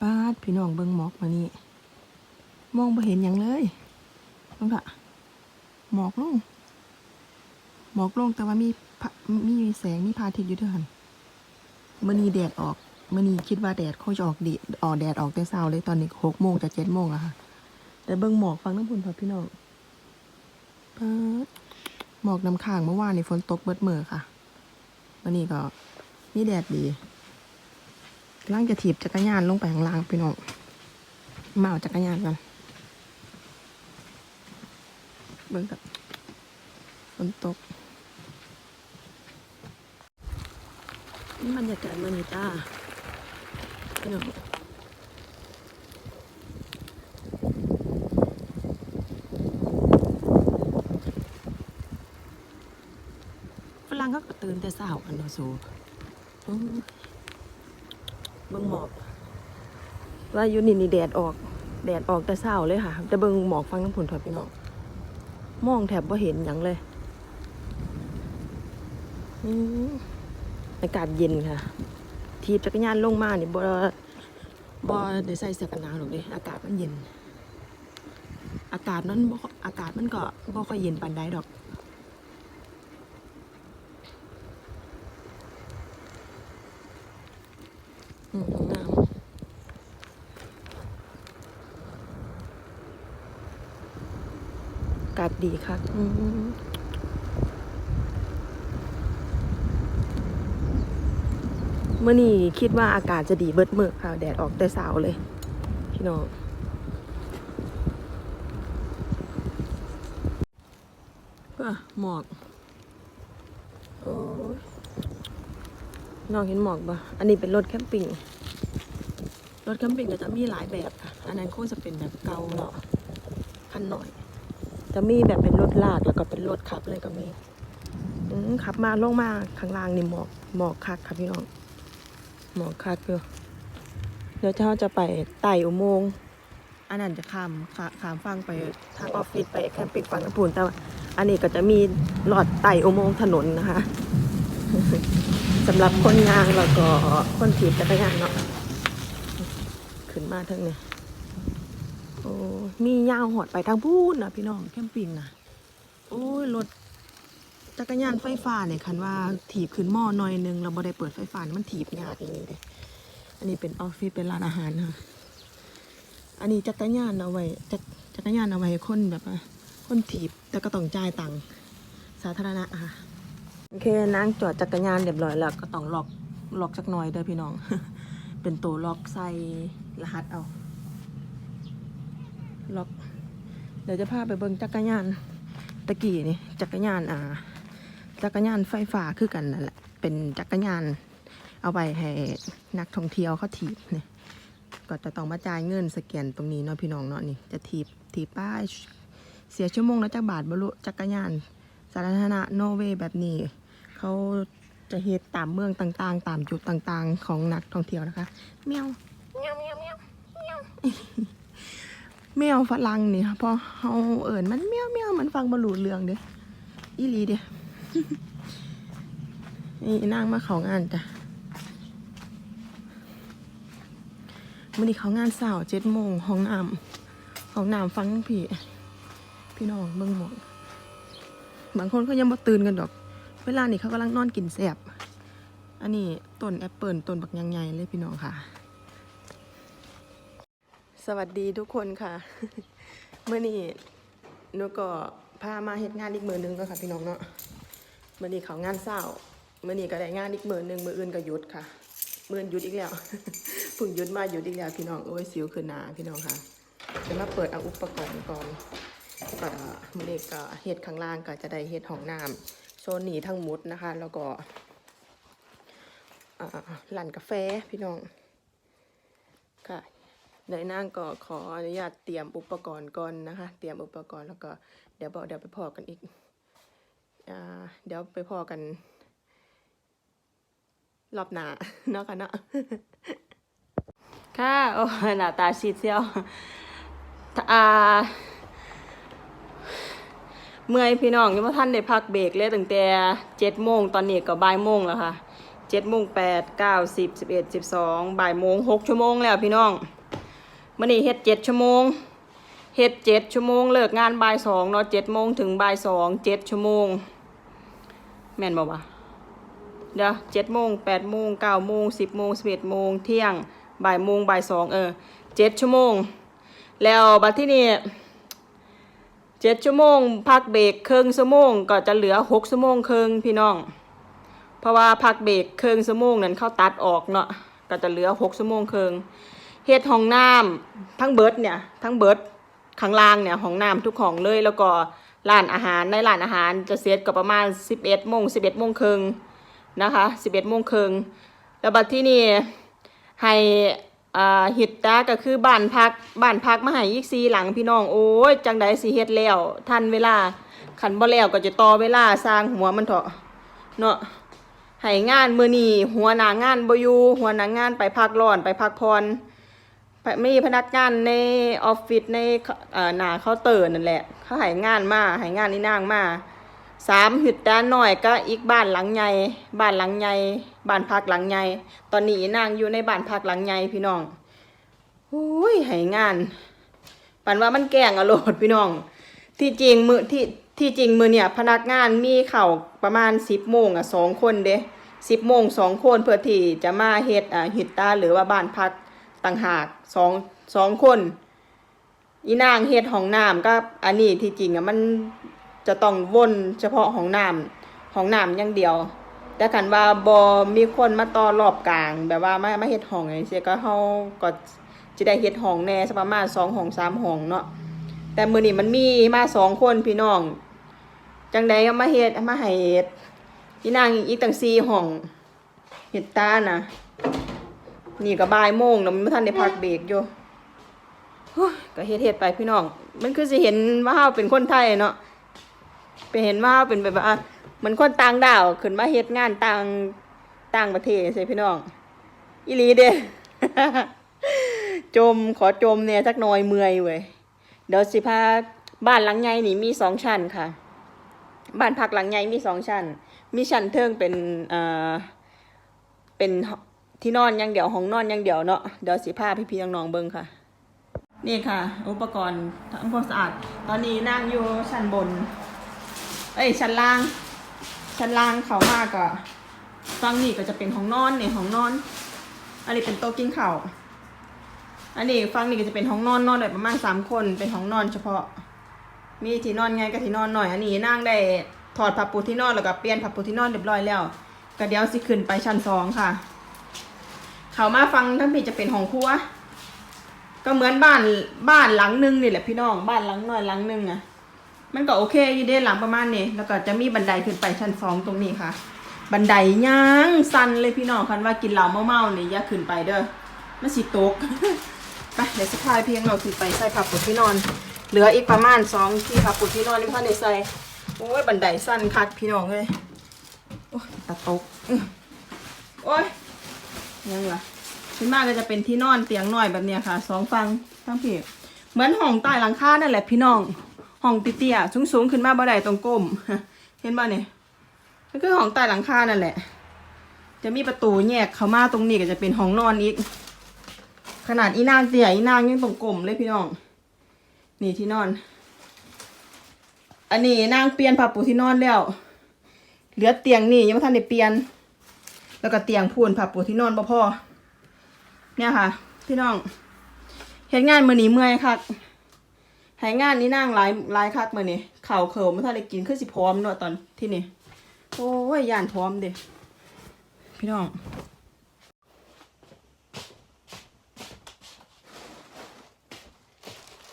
ป้าดพี่น้องเบิ่งหมอกมานี่มองบ่เห็นหยังเลยน้องค่ะหมอกลงหมอกลงแต่ว่ามีมีแสงมีพาทิตย์อยู่เด้วยหันมื่อนี้แดดออกมื่อนี้คิดว่าแดดเขาจะออกดีออกแดดออกแต่เช้าเลยตอนนี้หกโมงจะเจ็ดโมงแล้วค่ะ แต่เบิ่งหมอกฟังน้ำพุ่นพอพี่น้องป้าดหมอกน้ำค้างเมื่อวานนี่ฝนตกเบิดเมือค่ะวันนี้ก็มีแดดดี กำลังจะถีบจักรยานลงไปข้างล่างพี่น้องมาเอาจักรยานกันเบิ่งกับฝนตกนี่บรรยากาศมันนี่จ้าพี่น้องฝรั่งก็ตื่นแต่เช้ากันเนาโอ้ย เบิ่งหมอก ว่าอยู่นี่นี่แดดออก แดดออกแต่เช้าเลยค่ะ แต่เบิ่งหมอกฟังน้ำผุนถอดพี่น้องมองแถบว่าเห็นหยังเลยอืมอากาศเย็นค่ะ ทีบจักรยานลงมานี่บ่บ่ได้ใส่เสื้อกันหนาวหรอกเด้อากาศมันเย็น อากาศนั้นอากาศมันก็บ่ค่อยเย็นปานใดดอก อืมงามกาศดีค่ะอืมเมื่อนี้คิดว่าอากาศจะดีเบิดมือค่ะ แดดออกแต่สาวเลย พี่น้องเพื่อหมอก โอ้ย น้องเห็นหมอกปะอันนี้เป็นรถแคมปิ้ง รถแคมปิ้งก็จะมีหลายแบบค่ะ อันนั้นก็จะเป็นแบบเกาเนาะคันหน่อย จะมีแบบเป็นรถลากแล้วก็เป็นรถขับเลยก็มีอืขับมาลงมาข้างล่างนี่หมอกหมอกคักค่ะพี่น้อง หมอกคักอยู่เดี๋ยวเจ้าจะไปไต่อุโมงค์อันนั้นจะข้ามข้าข้ามฟังไปทางออฟฟิศไปแคมปิ้งฝั่งน้ำพูนแต่อันนี้ก็จะมีหลอดไต่อุโมงค์ถนนนะคะ สำหรับคนงานแล้วก็คนถีบจักรยานเนาะขึ้นมาทั้งนี้โอ้มียาวหอดไปทางพูนนะพี่น้องแคมปิ้งนะโอ้ยรถจักรยานไฟฟ้าเนี่ยคันว่าถีบขึ้นหม้อหน่อยนึงเราบ่ได้เปิดไฟฟ้ามันถีบยากเลยเด้อันนี้เป็นออฟฟิศเป็นร้านอาหารค่ะอันนี้จักรยานเอาไว้จักจักรยานเอาไว้คนแบบว่าคนถีบแต่ก็ต้องจ่ายตังค์สาธารณะค่ะ โอเคนางจอดจักรยานเรียบร้อยแล้ว ก็ต้องล็อกล็อกจักหน่อยเด้อพี่น้อง เป็นตัวล็อกใส่รหัสเอา ล็อก เดี๋ยวจะพาไปเบิ่งจักรยานตะกี้นี่จักรยานอ่า จักรยานไฟฟ้าคือกันนั่นแหละ เป็นจักรยาน เอาไว้ให้นักท่องเที่ยวเขาถีบนี่ก็จะต้องมาจ่ายเงินสแกนตรงนี้เนาะพี่น้องเนาะนี่ จะถีบถีบป้ายเสียชั่วโมงและจักบาทบรุจักรยานาธารณะโนเวย์แบบนี้ เขาจะเฮ็ดตามเมืองต่างๆ ตามจุดต่างๆ ของนักท่องเที่ยวนะคะเมียวเมียวเมียวเมียวเมียวเมียวฝรั่งนี่ค่ะพอเฮาเอิญมันเมียวเมียวมันฟังบรรลุเรื่องเด้อีหลีเด้นี่นั่งมาเขางานจ้ะมื่อนี้เขางานเสาร์เจ็ดโมงห้องน้ำห้องน้ำฟังพี่ พี่น้องเบิ่งหมด บางคนเขายังบ่ตื่นกันดอก เวลานี่เขากำลังนอนกินแสบอันนี้ต้นแอปเปิลต้นบักยังใหญ่เลยพี่น้องค่ะ สวัสดีทุกคนค่ะ เมื่อนี้หนูก็พามาเฮ็ดงานอีกมือหนึงแล้วค่ะพี่น้องเนาะเมื่อนี้เขางานเศร้าเมื่อนี้ก็ได้งานอีกมือหนึงมืออื่นก็หยุดค่ะมืออื่นหยุดอีกแล้วพิ่งหยุดมาหยุดอีกแล้วพี่น้องโอ้ยสิวขึ้นหนาพี่น้องค่ะจะมาเปิดเอาอุปกรณ์ก่อน ก็มือนี้ก็เฮ็ดข้างล่างก็จะได้เฮ็ดห้องน้ำโซนนี้ทั้งหมดนะคะ แล้วก็ร้านกาแฟพี่น้องค่ะเดี๋ยวนางก็ขออนุญาตเตรียมอุปกรณ์ก่อนนะคะ เตรียมอุปกรณ์แล้วก็เดี๋ยวบอกเดี๋ยวไปพอกันอีกอเดี๋ยวไปพอกันรอบหนาเนาะค่ะเนาะค่ะโอ้หน้าตาซีดเซียวอ่า เมื่อยพี่น้องยังไม่ทันได้พักเบรกเลยตั้งแต่เจ็ดโมงตอนนี้ก็บ่ายโมงแล้วค่ะเจ็ดโมงแปดเก้าสิบสิบเอ็ดสิบสองบ่ายโมงหกชั่วโมงแล้วพี่น้องมื่อนี้เฮ็ดเจ็ดชั่วโมงเฮ็ดเจ็ดชั่วโมงเลิกงานบ่ายสองเนาะเจ็ดโมงถึงบ่ายสองเจ็ดชั่วโมง แม่นบอกว่าเดี๋ยวเจ็ดโมงแปดโมงเก้าโมงสิบโมงสิบเอ็ดโมงเที่ยงบ่ายโมงบ่ายสองเออเจ็ดชั่วโมง แล้วบัดที่นี่ เจ็ดชั่วโมง พักเบรกครึ่งชั่วโมง ก็จะเหลือหกชั่วโมงครึ่งพี่น้อง เพราะว่าพักเบรกครึ่งชั่วโมงนั้นเขาตัดออกเนาะก็จะเหลือหกชั่วโมงครึ่งเฮ็ดห้องน้ำทั้งเบิร์ดเนี่ยทั้งเบิร์ดข้างล่างเนี่ยห้องน้ำทุกห้องเลยแล้วก็ร้านอาหารในร้านอาหารจะเสร็จก็ประมาณสิบเอ็ดโมงสิบเอ็ดโมงครึ่งนะคะสิบเอ็ดโมงครึ่งแล้วบัดที่นี่ให้ อ่าหิดตาก็คือบ้านพักบ้านพักมาให้อีกสีหลังพี่น้องโอ้ยจังใดสิเฮ็ดแล้วทันเวลาขันบ่แล้วก็จะต่อเวลาสร้างหัวมันเถอะเนาะให้งานมือนีหัวหนางานบอยู่หัวหนางานไปพักร้อนไปพักพรไปมีพนักงานในออฟฟิศในหนาเคาน์เตอร์นั่นแหละเขาให้งานมาให้งานนี่นางมา สามหึดด้านหน่อยก็อีกบ้านหลังใหญ่บ้านหลังใหญ่บ้านพักหลังใหญ่ตอนนี้นางอยู่ในบ้านพักหลังใหญ่พี่น้องโอ้ยให้งานปันว่ามันแกล้งอโลดพี่น้อง ที่จริงมือที่ที่จริงมือเนี่ยพนักงานมีเข่าประมาณสิบโมงอะสองคนเด้สิบโมงสองคนเพื่อที่จะมาเฮ็ดอ่าหิตตาหรือว่าบ้านพักต่างหากสองสองคนอีนางเฮ็ดห้องน้ำก็อันนี้ที่จริงอะมัน จะต้องวนเฉพาะห้องน้ำห้องน้ำอย่างเดียว แต่คันว่าบอมีคนมาต่อรอบกลาง แบบว่าไมามาเฮ็ดห้องอย่างเสียก็เฮาก็จะได้เฮ็ดห้องแหน่สักประมาณสองห้องสามห้องเนาะแต่มือนี้มันมีมาสองคนพี่น้อง จังใดก็มาเฮ็ดมาให้เฮ็ดพี่นางอีกตั้งสี่ห้องเฮ็ดตานะนี่ก็บ่ายโมงแล้วมันบ่ทันได้พักเบรกอยู่ก็เฮ็ดเฮ็ดไปพี่น้อง มันคือสิเห็นว่าเฮาเป็นคนไทยเนาะ เห็นว่าเป็นแบบว่าเหมือนคนต่างดาวขึ้นมาเฮ็ดงานต่างต่างประเทศใช่พี่น้องอีลีเด้จมขอจมเนี่ยจักหน่อยเมื่อยเว้ยเดี๋ยวสิพาบ้านหลังใหญ่นี่มีสองชั้นค่ะ บ้านพักหลังใหญ่มีสองชั้น มีชั้นเทิงเป็นเอ่อเป็นที่นอนอย่างเดียวห้องนอนอย่างเดียวเนาะเดี๋ยวสิพาพี่พี่ๆน้องๆเบิ่งค่ะ นี่ค่ะ อุปกรณ์ทำความสะอาด ตอนนี้นั่งอยู่ชั้นบน เอ้ยชั้นล่าง ชั้นล่างเขามากก็ฟังนี่ก็จะเป็นห้องนอนเนี่ยห้องนอน อันนี้เป็นโต๊ะกินข้าวอันนี้ฟังนี่ก็จะเป็นห้องนอนนอนได้ประมาณสามคนเป็นห้องนอนเฉพาะ มีที่นอนไงกับที่นอนหน่อย อันนี้นั่งได้ถอดผ้าปูที่นอนแล้วก็เปลี่ยนผ้าปูที่นอนเรียบร้อยแล้วก็เดี๋ยวสิขึ้นไปชั้นสองค่ะ เขามาฟังทั้งพี่จะเป็นห้องครัวก็เหมือนบ้านบ้านหลังหนึงนี่แหละพี่น้องบ้านหลังน้อยหลังหนึงอะ มันก็โอเคอยู่เด้หลังประมาณนี้แล้วก็จะมีบันไดขึ้นไปชั้นสองตรงนี้ค่ะ บันไดย่างสั้นเลยพี่น้องคันว่ากินเหล้าเมาๆนี่อย่าขึ้นไปเด้อมันสิตกไปเดี๋ยวสะพายเพียงเราคือไปใส่ผ้าปูที่นอน เหลืออีกประมาณสองที่ผ้าปูที่นอนนี่พ่อในใส่โอ้ยบันไดสั้นคักพี่น้องเลยโอ้ยตะตกโอ้ยยังล่ะขึ้นมาก็จะเป็นที่นอนเตียงหน้อยแบบเนี้ยค่ะสองฟังทั้งพี่เหมือนห้องใต้หลังคานั่นแหละพี่น้อง ห้องติเตี้ยๆสูงๆขึ้นมาบ่ได้ตรงก้มเห็นบ่เนี่ยก็คือห้องใต้หลังคานั่นแหละ จะมีประตูแยกเข้ามาตรงนี้ก็จะเป็นห้องนอนอีก ขนาดอีนางเตียอีนางยังตรงกลมเลยพี่น้อง นี่ที่นอน อันนี้นางเปลี่ยนผ้าปูที่นอนแล้ว เหลือเตียงนี่ยังไม่ทันได้เปลี่ยน แล้วก็เตียงพูนผ้าปูที่นอนบ่พอเนี่ยค่ะ พี่น้องเฮ็ดงานมื้อนี้เมื่อยคั กให้งานนี้นางหลายหลายคักมื้อนี้ข้าเขิมไม่ทันได้กินคือสิพร้อมเนาะตอนที่นี่โอ้ยย่านพร้อมเด้พี่น้อง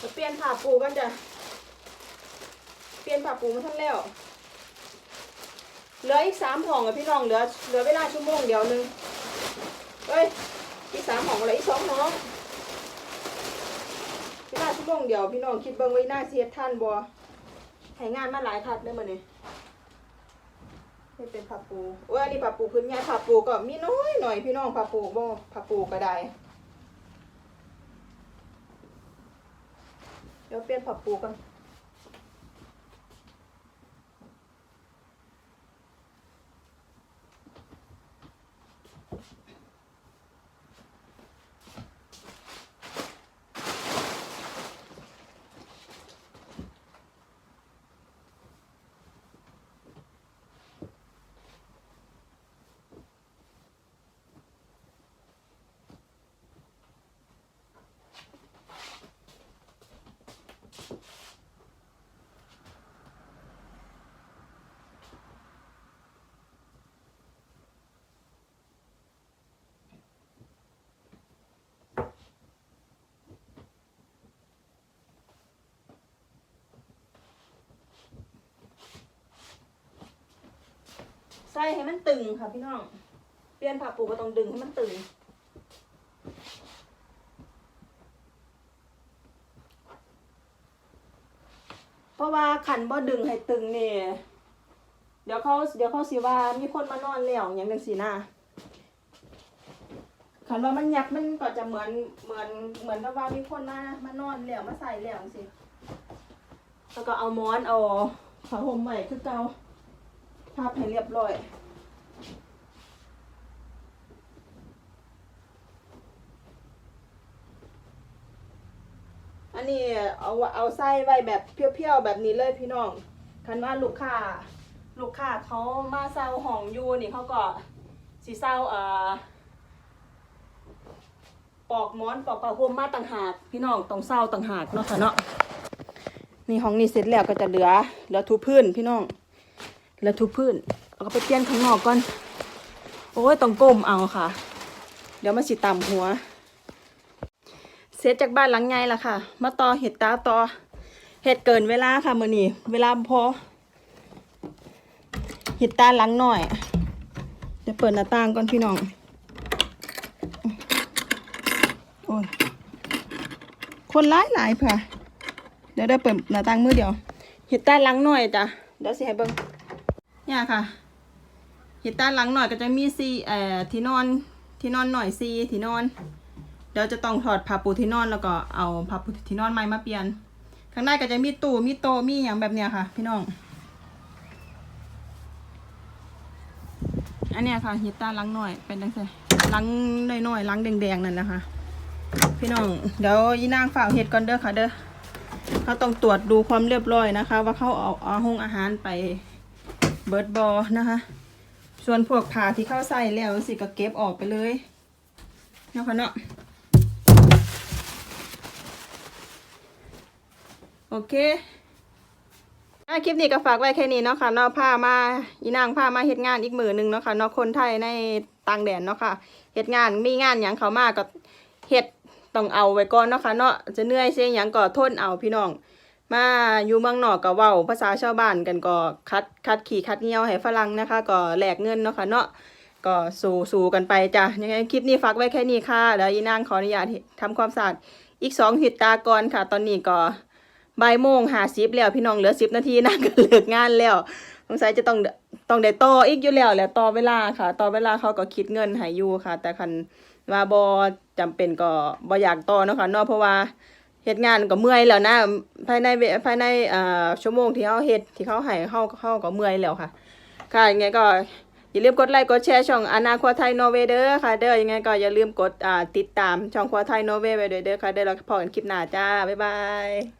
จะเปลี่ยนผ้าปูกันจ้ะเปลี่ยนผ้าปูมาทันแล้วเหลืออีกสามห่องอะพี่น้องเหลือเหลือเวลาชั่วโมงเดียวหนึงเอ้ยอีกสามห่องอะไรอีกสองห่อง ช่วงเดียวพี่น้องคิดเบิ้งไว้หน้าเสียท่านบัวให้งานมาหลายคัดได้มาเนี่ยนี่เป็นผักปูเอ้ยอันนี้ผักปูพื้นใหญ่ผักปูก็มีน้อยหน่อยพี่น้องผักปูบ่ผักปูก็ได้เดี๋ยวเปลี่ยนผักปูกัน ส่ให้มันตึงค่ะพี่น้อง เปลี่ยนผ้าปูก็ต้องดึงให้มันตึง เพราะว่าขันบ่ดึงให้ตึงนี่เดี๋ยวเขาเดี๋ยวเขาสิว่ามีคนมานอนแล้วอย่างจังสีหน้าขันว่ามันยักมันก็จะเหมือนเหมือนเหมือนกับว่ามีคนมามานอนแล้วมาใส่แล้วจังสิแล้วก็เอาหมอนเอาผ้าห่มใหม่คือเก่า พับให้เรียบร้อยอันนี้เอาเอาไส้ไว้แบบเพี้ยวๆแบบนี้เลยพี่น้องคันว่าลูกค้าลูกค้าเขามาเซาห้องอยู่นี่เขาก็สีเซาเอ่อปอกหมอนปอกผ้าห่มมาต่างหากพี่น้องต้องเซาต่างหากเนาะค่ะเนาะนี่ห้องนี้เสร็จแล้วก็จะเหลือเหลือทูพื้นพี่น้อง เหลือทูพื้นเอาก็ไปเปลี่ยนข้างนอกก่อน โอ้ยต้องก้มเอาค่ะ เดี๋ยวมาสิต่ำหัว เสร็จจากบ้านหลังไงล่ะค่ะ มาต่อเห็ดตาต่อเห็ดเกินเวลาค่ะมือนี้เวลาพอเห็ดตาหลังหน่อยเดี๋ยวเปิดหน้าต่างก่อนพี่น้องโอ้ยคนร้ายหลายค่ะเดี๋ยวได้เปิดหน้าต่างมือเดียวเห็ดตาหลังหน่อยจ้ะเดี๋ยวสิให้เบิ่ง เนี่ยค่ะเห็ดตาหลังหน่อยก็จะมีซีเอ่อที่นอนที่นอนหน่อยซีที่นอน เดี๋ยวจะต้องถอดผ้าปูที่นอนแล้วก็เอาผ้าปูที่นอนใหม่มาเปลี่ยน ข้างในก็จะมีตู้มีโต๊ะมีอย่างแบบเนี้ยค่ะ พี่น้องอันเนี้ยค่ะฮิตตาลังหน่อยเป็นดังไงลังน้อยๆลังแดงๆนั่นนะคะพี่น้องเดี๋ยวยีนางฝากเห็ดก่อนเด้อค่ะเด้อเขาต้องตรวจดูความเรียบร้อยนะคะ ว่าเขาเอาเอาห้องอาหารไป เบิร์ดบอนะคะ ส่วนพวกผ้าที่เข้าใส่แล้วสิก็เก็บออกไปเลยเนะค่ะเนาะโอเคคลิปนี้ก็ฝากไว้แค่นี้เนาะค่ะเนาะพามาอีนางพามาเฮ็ดงานอีกมือหนึ่งเนาะค่ะเนาะคนไทยในต่างแดนเนาะค่ะเฮ็ดงานมีงานหยังเขามากก็เฮ็ดต้องเอาไว้ก่อนเนาะค่ะเนาะจะเหนื่อยเสียหยังก็ทนเอาพี่น้อง มาอยู่เมืองนอกก็เว้าภาษาชาวบ้านกันก็คัดคัดขี่คัดเงี้ยวให้ฝรั่งนะคะ ก็แลกเงินเนาะค่ะเนาะก็สู้สู้กันไปจ้ะยังไงคลิปนี้ฝากไว้แค่นี้ค่ะเดี๋ยวอีนางขออนุญาตทำความสะอาดอีกสองหิตตากรค่ะ ตอนนี้ก็บ่ายโมงหาสิบแล้วพี่น้องเหลือสิบนาทีนะก็เลิกงานแล้วสงสัยจะต้องต้องได้ต่ออีกอยู่แล้วแหละต่อเวลาค่ะ ต่อเวลาเขาก็คิดเงินให้อยู่ค่ะ แต่คันว่าบอจำเป็นก็บ่อยากต่อเนาะค่ะเนาะเพราะว่า เฮ็ดงานก็เมื่อยแล้วนะภายในภายในอ่าชั่วโมงที่เขาเฮ็ดที่เขาให้เขาเขาก็เมื่อยแล้วค่ะ ค่ะยังไงก็อย่าลืมกดไลค์กดแชร์ช่องอนาคตไทยโนเวเด้อค่ะเด้อยังไงก็อย่าลืมกดอ่าติดตามช่องครัวไทยโนเวไปด้วยเด้อค่ะเด้อเราพอกันคลิปหน้าจ้าบ๊ายบาย